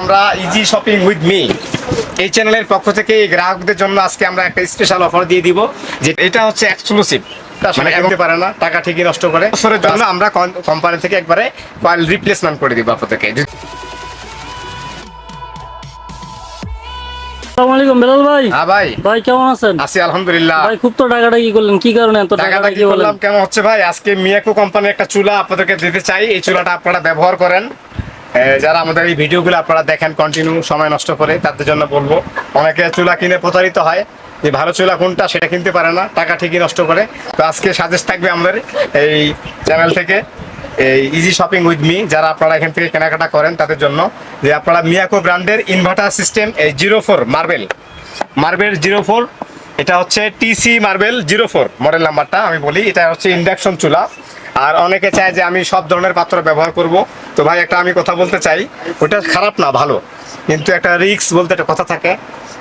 আমরা easy shopping with me এই চ্যানেলের পক্ষ থেকে এই গ্রাহকদের জন্য আজকে আমরা একটা স্পেশাল অফার দিয়ে দিব যে এটা হচ্ছে এক্সক্লুসিভ মানে কিনতে পারে না টাকা ঠিকই নষ্ট করে। বছরের জন্য আমরা কোম্পানি থেকে একবারে কয়েল রিপ্লেসমেন্ট করে দিব আপনাদেরকে। বেলাল ভাই। হ্যাঁ ভাই। ভাই কেমন আছেন? আছি আলহামদুলিল্লাহ। ভাই খুব তো কি করলেন কি কারণে এত টাকাটা টাকাটা কি কি বলেন হচ্ছে ভাই আজকে মিয়াকো কোম্পানির একটা চুলা আপনাদেরকে দিতে চাই। এই চুলাটা আপনারা ব্যবহার করেন। যারা আমাদের এই ভিডিওগুলো আপনারা দেখেন কন্টিনিউ সময় নষ্ট করে, তাদের জন্য বলব, অনেকে চুলা কিনে প্রতারিত হয়, যে ভালো চুলা কোনটা সেটা কিনতে পারে না, টাকা ঠিকই নষ্ট করে। তো আজকে সাজেস্ট থাকবে আমাদের এই চ্যানেল থেকে, এই ইজি শপিং উইথ মি যারা আপনারা এখান থেকে কেনাকাটা করেন তাদের জন্য, যে আপনারা মিয়াকো ব্র্যান্ডের ইনভার্টার সিস্টেম এই zero four marble marble zero four এটা হচ্ছে TC marble zero four model নাম্বারটা আমি বলি, এটা হচ্ছে ইন্ডাকশন চুলা। আর অনেকে চায় যে আমি সব ধরনের পাত্র ব্যবহার করব। তো ভাই একটা আমি কথা বলতে চাই ওটা খারাপ না ভালো। কিন্তু একটা রিক্স বলতে একটা কথা থাকে।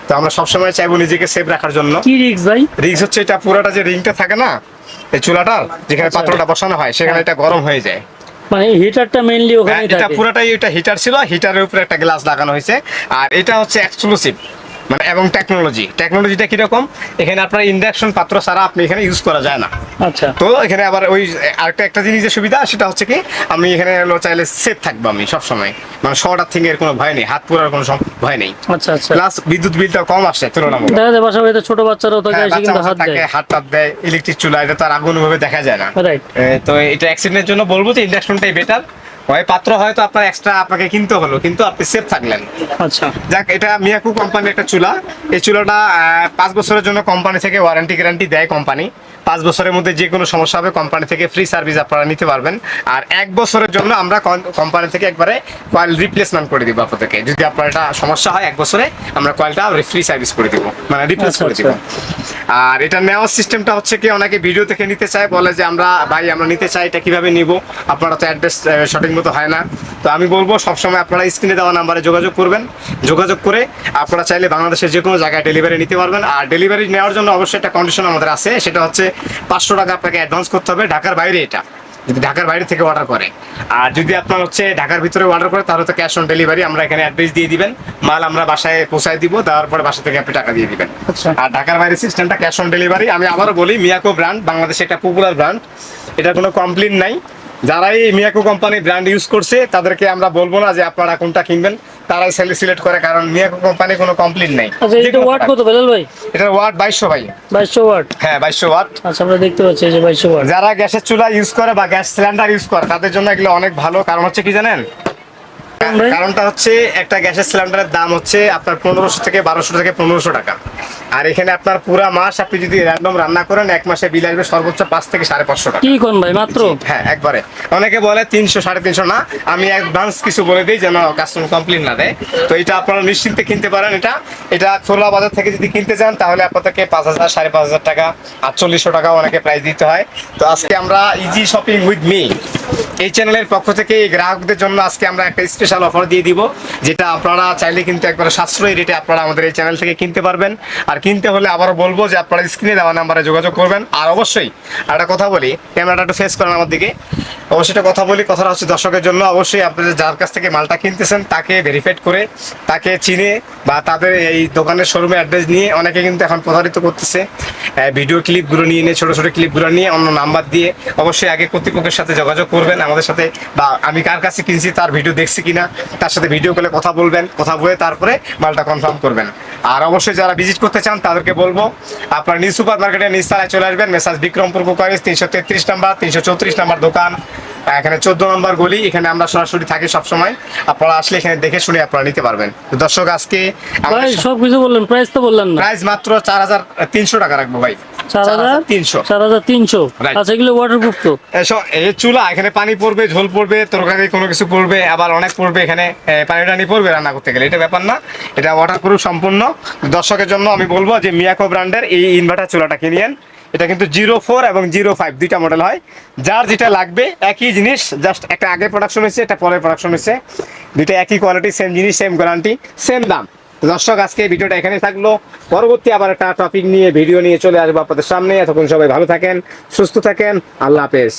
তো আমরা সবসময় চাইব নিজেকে সেভ রাখার জন্য। কি রিক্স ভাই? রিক্স হচ্ছে এটা পুরোটা যে রিংটা থাকে না এই চুলাটার যেখানে আচ্ছা। পাত্রটা বসানো হয় সেখানে এটা গরম হয়ে যায়। মানে হিটারটা মেইনলি হ্যাঁ, ওখানে এটা পুরোটাই এটা হিটার ছিল হিটারের উপরে একটা গ্লাস লাগানো হয়েছে। আর এটা হচ্ছে এক্সক্লুসিভ মানে এবং টেকনোলজি টেকনোলজিটা কীরকম? এখানে আপনার ইন্ডাকশন পাত্র ছাড়া আপনি এখানে ইউজ করা যায় না। আচ্ছা। তো এখানে আবার ওই আরেকটা একটা জিনিসের সুবিধা সেটা হচ্ছে কি আমি এখানে চাইলে সেফ থাকব আমি সবসময়। মানে শর্ট আর এর কোনো ভয় নেই হাত পুরার কোনো ভয় নেই। আচ্ছা আচ্ছা। প্লাস বিদ্যুৎ বিলটা কম আসে তুলনামূলক। দেখা যায় বাসা বাড়িতে ছোট বাচ্চারাও থাকে হ্যাঁ, এসে কিন্তু হাত দেয়। হাত টাত দেয় ইলেকট্রিক চুলা এটা তো আর আগুন ভাবে দেখা যায় না। রাইট তো এটা অ্যাক্সিডেন্টের জন্য বলব যে ইন্ডাকশনটাই বেটার হয় পাত্র হয়তো আপনার এক্সট্রা আপনাকে কিনতে হলো কিন্তু আপনি সেফ থাকলেন। আচ্ছা। যাক এটা মিয়াকু কোম্পানির একটা চুলা। এই চুলাটা পাঁচ বছরের জন্য কোম্পানি থেকে ওয়ারেন্টি গ্যারান্টি দেয় কোম্পানি পাঁচ বছরের মধ্যে যে কোনো সমস্যা হবে কোম্পানি থেকে ফ্রি সার্ভিস আপনারা নিতে পারবেন। আর এক বছরের জন্য আমরা কোম্পানি থেকে একবারে কয়েল রিপ্লেসমেন্ট করে দিব আপনাদেরকে। যদি আপনার এটা সমস্যা হয় এক বছরে আমরা কয়েলটা ফ্রি সার্ভিস করে দিব। মানে রিপ্লেস আচ্ছা, করে দিব। আচ্ছা। আর এটা নেওয়ার সিস্টেমটা হচ্ছে কি, অনেকে ভিডিও থেকে নিতে চায়, বলে যে আমরা, ভাই, আমরা নিতে চাই, এটা কীভাবে নিব? আপনারা তো অ্যাড্রেস সঠিক মতো হয় না। তো আমি বলব, সবসময় আপনারা স্ক্রিনে দেওয়া নাম্বারে যোগাযোগ করবেন। যোগাযোগ করে আপনারা চাইলে বাংলাদেশের যে কোনো জায়গায় ডেলিভারি নিতে পারবেন। আর ডেলিভারি নেওয়ার জন্য অবশ্যই একটা কন্ডিশন আমাদের আছে, সেটা হচ্ছে পাঁচশো টাকা আপনাকে অ্যাডভান্স করতে হবে ঢাকার বাইরে এটা। যদি ঢাকার বাইরে থেকে অর্ডার করে। আর যদি আপনার হচ্ছে ঢাকার ভিতরে অর্ডার করে তাহলে তো ক্যাশ অন ডেলিভারি আমরা এখানে অ্যাড্রেস দিয়ে দিবেন। মাল আমরা বাসায় পৌঁছায় দিব তারপরে পরে বাসা থেকে আপনি টাকা দিয়ে দিবেন। আচ্ছা। আর ঢাকার বাইরে সিস্টেমটা ক্যাশ অন ডেলিভারি আমি আবারও বলি মিয়াকো ব্র্যান্ড বাংলাদেশে একটা পপুলার ব্র্যান্ড এটা কোনো কমপ্লেন নাই। যারাই মিয়াকো কোম্পানি ব্র্যান্ড ইউজ করছে তাদেরকে আমরা বলব না যে আপনারা কোনটা কিনবেন। তারাই সিলেক্ট করে কারণ মিয়াকো কোম্পানি কোনো কমপ্লিট নাই। আচ্ছা এটা ওয়াট কত বেলাল ভাই? এটা ওয়াট 2200 ভাই। 2200 ওয়াট হ্যাঁ 2200 ওয়াট আচ্ছা আমরা দেখতে পাচ্ছি এই যে 2200 ওয়াট যারা গ্যাসের চুলা ইউজ করে বা গ্যাস সিলিন্ডার ইউজ করে তাদের জন্য এগুলো অনেক ভালো। কারণ হচ্ছে কি জানেন? কারণটা হচ্ছে একটা গ্যাসের সিলিন্ডারের দাম হচ্ছে আপনার পনেরোশো থেকে বারোশো থেকে পনেরোশো টাকা। আর এখানে আপনার পুরা মাস আপনি যদি র্যান্ডম রান্না করেন এক মাসে বিল আসবে সর্বোচ্চ পাঁচ থেকে সাড়ে পাঁচশো টাকা। কি কোন ভাই মাত্র? হ্যাঁ একবারে। অনেকে বলে তিনশো সাড়ে তিনশো না আমি অ্যাডভান্স কিছু বলে দিই যেন কাস্টমার কমপ্লেন না দেয়। তো এটা আপনারা নিশ্চিন্তে কিনতে পারেন এটা। এটা খোলা বাজার থেকে যদি কিনতে চান তাহলে আপনাদেরকে পাঁচ হাজার সাড়ে পাঁচ হাজার টাকা আটচল্লিশশো টাকা অনেকে প্রাইস দিতে হয়। তো আজকে আমরা ইজি শপিং উইথ মি এই চ্যানেলের পক্ষ থেকে এই গ্রাহকদের জন্য আজকে আমরা একটা স্পেশাল অফার দিয়ে দিব, যেটা আপনারা চাইলে কিন্তু একবারে সাশ্রয়ী রেটে আপনারা আমাদের এই চ্যানেল থেকে কিনতে পারবেন। আর কিনতে হলে আবারও বলব যে আপনারা স্ক্রিনে দেওয়া নাম্বারে যোগাযোগ করবেন। আর অবশ্যই একটা কথা বলি ক্যামেরাটা একটু ফেস করেন আমার দিকে। অবশ্যই একটা কথা বলি, কথাটা হচ্ছে দর্শকের জন্য। অবশ্যই আপনাদের যার কাছ থেকে মালটা কিনতেছেন, তাকে ভেরিফাইড করে, তাকে চিনে বা তাদের এই দোকানের শোরুমে অ্যাড্রেস নিয়ে অনেকে কিন্তু এখন প্রতারিত করতেছে। ভিডিও ক্লিপগুলো নিয়ে নিয়ে, ছোটো ছোটো ক্লিপগুলো নিয়ে অন্য নাম্বার দিয়ে অবশ্যই আগে কর্তৃপক্ষের সাথে যোগাযোগ করবেন। আমাদের সাথে বা আমি কার কাছে কিনছি তার ভিডিও দেখছি কিনা তার সাথে ভিডিও কলে কথা বলবেন কথা বলে তারপরে মালটা কনফার্ম করবেন। আর অবশ্যই যারা ভিজিট করতে চান তাদেরকে বলব আপনার নিউ সুপার মার্কেটে নিচ তলায় চলে আসবেন মেসাজ বিক্রমপুর কুকারিস তিনশো তেত্রিশ নাম্বার তিনশো চৌত্রিশ নাম্বার দোকান এখানে চোদ্দ নম্বর গলি এখানে আমরা সরাসরি থাকি সবসময়। আপনারা আসলে এখানে দেখে শুনে আপনারা নিতে পারবেন। দর্শক আজকে ভাই সব কিছু বললেন প্রাইস তো বললেন প্রাইস মাত্র চার হাজার তিনশো টাকা রাখব ভাই। চার হাজার তিনশো। চার হাজার তিনশো। Right. আচ্ছা এগুলো ওয়াটারপ্রুফ তো? এই চুলা এখানে পানি পড়বে ঝোল পড়বে তরকারি কোনো কিছু পড়বে আবার অনেক পড়বে এখানে পানি টানি পড়বে রান্না করতে গেলে। এটা ব্যাপার না এটা ওয়াটারপ্রুফ সম্পূর্ণ। দর্শকের জন্য আমি বলব যে মিয়াকো ব্র্যান্ডের এই ইনভার্টার চুলাটা কিনিয়েন এটা কিন্তু জিরো ফোর এবং জিরো ফাইভ দুইটা মডেল হয়। যার যেটা লাগবে একই জিনিস জাস্ট একটা আগে প্রোডাকশন হয়েছে একটা পরে প্রোডাকশন হয়েছে। দুইটা একই কোয়ালিটি সেম জিনিস সেম গ্যারান্টি সেম দাম। দর্শক, আজকে ভিডিওটা এখানে থাকল। পরবর্তী আবার একটা টপিক নিয়ে ভিডিও নিয়ে চলে আসব আপনাদের সামনে। এতক্ষণ সবাই ভালো থাকেন, সুস্থ থাকেন। আল্লাহ হাফেজ।